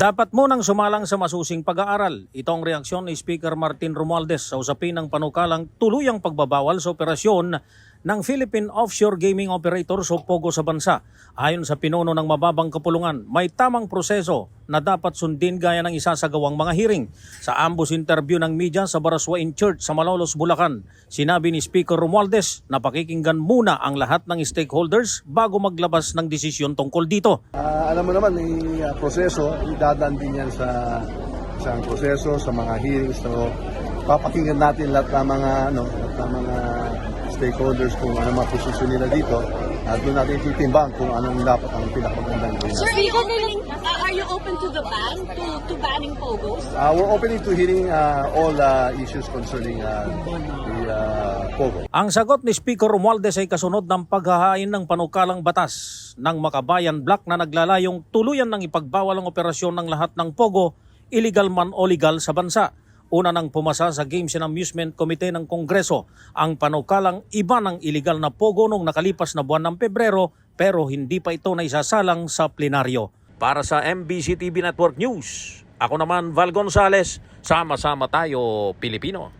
Dapat mo nang sumalang sa masusing pag-aaral. Ito ang reaksyon ni Speaker Martin Romualdez sa usapin ng panukalang tuluyang pagbabawal sa operasyon ng Philippine Offshore Gaming Operators o POGO sa bansa. Ayon sa pinuno ng mababang kapulungan, may tamang proseso na dapat sundin gaya ng isasagawang mga hearing. Sa ambos interview ng media sa Baraswain Church sa Malolos, Bulacan, sinabi ni Speaker Romualdez na pakikinggan muna ang lahat ng stakeholders bago maglabas ng desisyon tungkol dito. Ah, alam mo naman, may ah, proseso, idadaan din yan sa isang proseso, sa mga hearings. So, papakinggan natin lahat ng mga, ano, lahat ng mga stakeholders kung ano mga posisyon nila dito. At doon natin titimbang kung anong dapat ang pinakagandang gawin. Sir, are you opening, uh, are you open to the ban, to, to banning pogos? Uh, we're opening to hearing uh, all uh, issues concerning uh, the uh, POGO. Ang sagot ni Speaker Romualdez ay kasunod ng paghahain ng panukalang batas ng Makabayan Black na naglalayong tuluyan ng ipagbawal ang operasyon ng lahat ng pogo, illegal man o legal sa bansa. Una nang pumasa sa Games and Amusement Committee ng Kongreso ang panukalang iba ng illegal na pogo noong nakalipas na buwan ng Pebrero pero hindi pa ito naisasalang sa plenaryo. Para sa MBC TV Network News, ako naman Val Gonzales, sama-sama tayo Pilipino.